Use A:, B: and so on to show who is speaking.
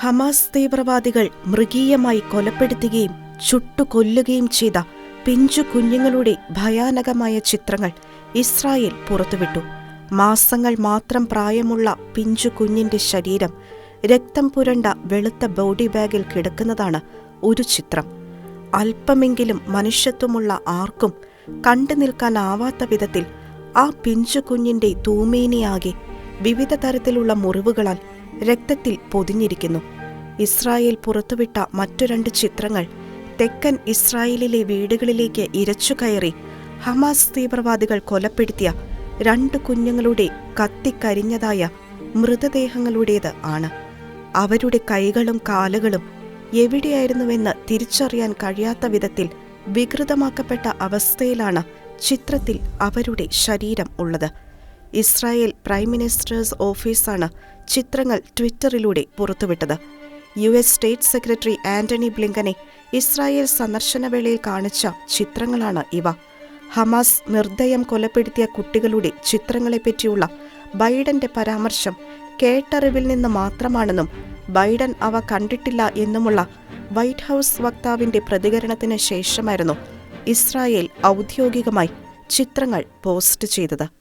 A: Hamas തീവ്രവാദികൾ മൃഗീയമായി കൊലപ്പെടുത്തുകയും ചുട്ടുകൊല്ലുകയും ചെയ്ത പിഞ്ചു കുഞ്ഞുങ്ങളുടെ ഭയാനകമായ ചിത്രങ്ങൾ ഇസ്രായേൽ പുറത്തുവിട്ടു. മാസങ്ങൾ മാത്രം പ്രായമുള്ള പിഞ്ചു കുഞ്ഞിന്റെ ശരീരം രക്തം പുരണ്ട വെളുത്ത ബോഡി ബാഗിൽ കിടക്കുന്നതാണ് ഒരു ചിത്രം. അല്പമെങ്കിലും മനുഷ്യത്വമുള്ള ആർക്കും കണ്ടു നിൽക്കാനാവാത്ത വിധത്തിൽ ആ പിഞ്ചു കുഞ്ഞിന്റെ തൂമേനിയാകെ വിവിധ തരത്തിലുള്ള മുറിവുകളാൽ രക്തത്തിൽ പൊതിഞ്ഞിരിക്കുന്നു. ഇസ്രായേൽ പുറത്തുവിട്ട മറ്റു രണ്ട് ചിത്രങ്ങൾ തെക്കൻ ഇസ്രായേലിലെ വീടുകളിലേക്ക് ഇരച്ചു കയറി ഹമാസ് തീവ്രവാദികൾ കൊലപ്പെടുത്തിയ രണ്ട് കുഞ്ഞുങ്ങളുടെ കത്തിക്കരിഞ്ഞതായ മൃതദേഹങ്ങളുടേത് ആണ്. അവരുടെ കൈകളും കാലുകളും എവിടെയായിരുന്നുവെന്ന് തിരിച്ചറിയാൻ കഴിയാത്ത വിധത്തിൽ വികൃതമാക്കപ്പെട്ട അവസ്ഥയിലാണ് ചിത്രത്തിൽ അവരുടെ ശരീരം ഉള്ളത്. ഇസ്രായേൽ പ്രൈം മിനിസ്റ്റേഴ്സ് ഓഫീസാണ് ചിത്രങ്ങൾ ട്വിറ്ററിലൂടെ പുറത്തുവിട്ടത്. U S state secretary Antony ബ്ലിങ്കനെ ഇസ്രായേൽ സന്ദർശനവേളയിൽ കാണിച്ച ചിത്രങ്ങളാണ് ഇവ. ഹമാസ് നിർദ്ദയം കൊലപ്പെടുത്തിയ കുട്ടികളുടെ ചിത്രങ്ങളെപ്പറ്റിയുള്ള ബൈഡന്റെ പരാമർശം കേട്ടറിവിൽ നിന്ന് മാത്രമാണെന്നും ബൈഡൻ അവ കണ്ടിട്ടില്ല എന്നുമുള്ള വൈറ്റ് ഹൗസ് വക്താവിന്റെ പ്രതികരണത്തിന് ശേഷമായിരുന്നു ഇസ്രായേൽ ഔദ്യോഗികമായി ചിത്രങ്ങൾ പോസ്റ്റ് ചെയ്തത്.